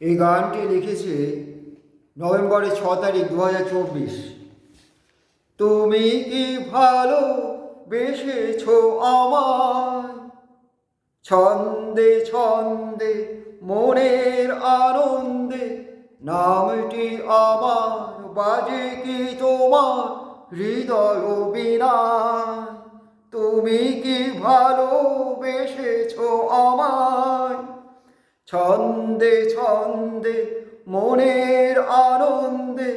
এই গানটি লিখেছে নভেম্বরের ছ তারিখ দু হাজার চব্বিশ। তুমি কি ভালো বেসেছ আমায়? ছন্দে ছন্দে মনের আনন্দে নামটি আমার বাজে কি তোমার হৃদয় বিনায়? তুমি কি ভালোবেসেছ আমায়? ছন্দে ছন্দে মনের আনন্দে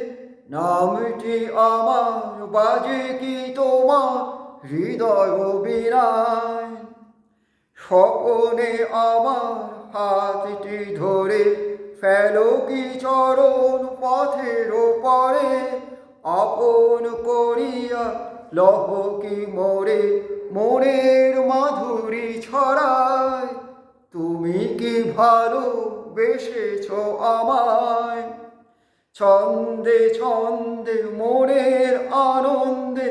নামটি আমার, বাজে কি তোমার হৃদয় বিনায় স্বপনে আমার হাতটি ধরে ফেলো কি চরণ পথের পরে আপন করিয়া লহ কি মোরে মনের মাধুরী কি ভালো বেসেছ আমায়। ছন্দে ছন্দে মনের আনন্দে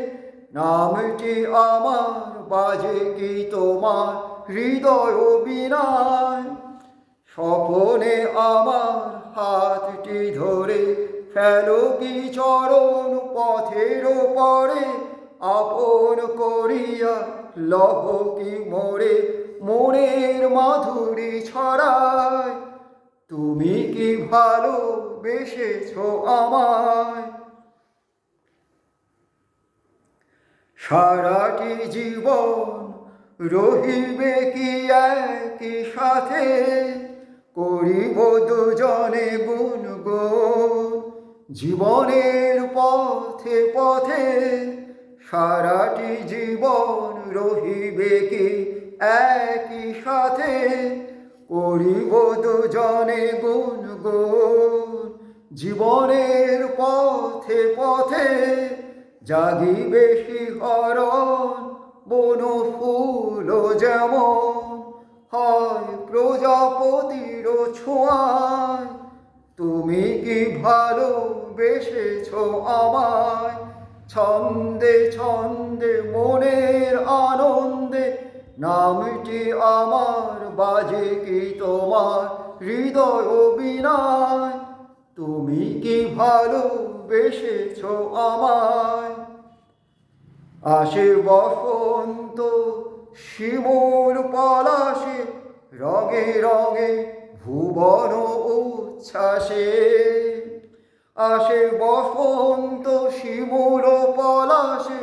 নামটি আমার, বাজে কি তোমার হৃদয় বিনায়। স্বপনে আমার হাতটি ধরে ফেলো কি চরণ পথের পরে আপন করিয়া লহ কি মোরে? মনের মাধুরী ছড়ায়। তুমি কি ভালো বেসেছ আমায় সারাটি জীবন রহিবে কি একই সাথে? করিব দুজনে গুনগুন জীবনের পথে পথে। সারাটি জীবন রহিবে কি? একই সাথে করিব দুজনে গুনগুন জীবনের পথে পথে জাগিবে শিহরণ। বন ফুল যেমন হয় প্রজাপতির ছোঁয়ায়। তুমি কি ভালো বেসেছ আমায়? ছন্দে ছন্দে মনের আনন্দে নামটি আমার বাজে কি তোমার হৃদয় বিনায় তুমি কি ভালো বেসেছ আমায়? আসে বসন্ত শিমুল পলাশে, রঙে রঙে ভুবন উচ্ছ্বাসে। আসে বসন্ত শিমুল পলাশে,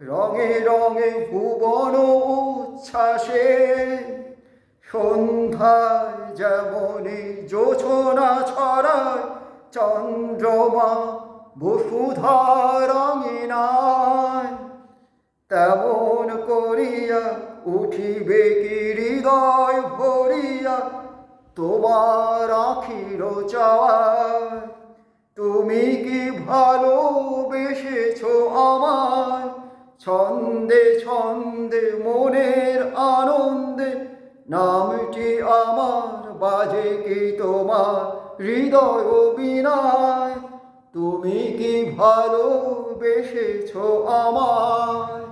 রঙে রঙে ভুবন উচ্ছ্বাসে। সন্ধ্যায় যেমনি জোছনা ছড়ায়, চন্দ্রমা বসুধারঙিনায় তেমন করিয়া উঠিবে কি হৃদয় ভরিয়া, তোমার আখির চাওয়ায়। তুমি কি ভালোবেসেছ আমায়? ছন্দে ছন্দে মনের আনন্দে, নামটি আমার বাজে কি তোমার হৃদয় বিনায়? তুমি কি ভালোবেসেছ আমায়?